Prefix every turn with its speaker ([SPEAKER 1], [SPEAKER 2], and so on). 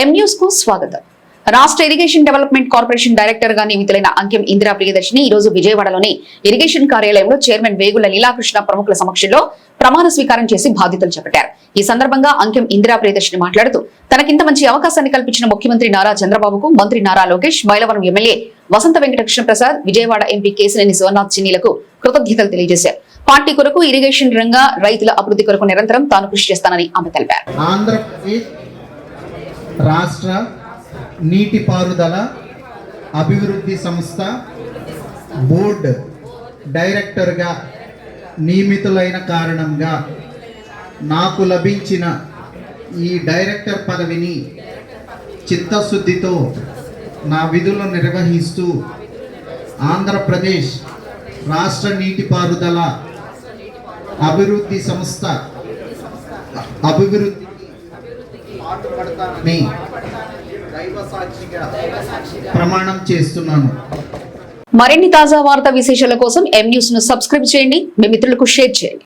[SPEAKER 1] ఎం న్యూస్కు స్వాగతం. రాష్ట్ర ఇరిగేషన్ డెవలప్మెంట్ కార్పొరేషన్ డైరెక్టర్గా నియమితులైన అంకెం ఇందిరా ప్రియదర్శిని ఈ రోజు విజయవాడలోని ఇరిగేషన్ కార్యాలయంలో చైర్మన్ వేగుల లీలాకృష్ణ ప్రముఖుల సమక్షంలో ప్రమాణ స్వీకారం చేసి బాధ్యతలు చేపట్టారు. ఈ సందర్భంగా అంకెం ఇందిరా ప్రియదర్శిని మాట్లాడుతూ తనకింత మంచి అవకాశాన్ని కల్పించిన ముఖ్యమంత్రి నారా చంద్రబాబుకు మంత్రి నారా లోకేష్ మైలవరం ఎమ్మెల్యే వసంత వెంకట ప్రసాద్ విజయవాడ ఎంపీ కేసినేని శివనాథ్ చిన్నీలకు కృతజ్ఞతలు తెలియజేశారు. పార్టీ కొరకు ఇరిగేషన్ రంగ రైతుల అభివృద్ధి కొరకు నిరంతరం తాను కృషి చేస్తానని ఆమె తెలిపారు.
[SPEAKER 2] రాష్ట్ర నీటిపారుదల అభివృద్ధి సంస్థ బోర్డ్ డైరెక్టర్గా నియమితులైన కారణంగా నాకు లభించిన ఈ డైరెక్టర్ పదవిని చిత్తశుద్ధితో నా విధులు నిర్వహిస్తూ ఆంధ్రప్రదేశ్ రాష్ట్ర నీటిపారుదల అభివృద్ధి సంస్థ అభివృద్ధి పాటుపడతానని దైవ సాక్షిగా ప్రమాణం చేస్తున్నాను.
[SPEAKER 1] మరిన్ని తాజా వార్తా విశేషాల కోసం ఎం న్యూస్ను సబ్స్క్రైబ్ చేయండి. మీ మిత్రులకు షేర్ చేయండి.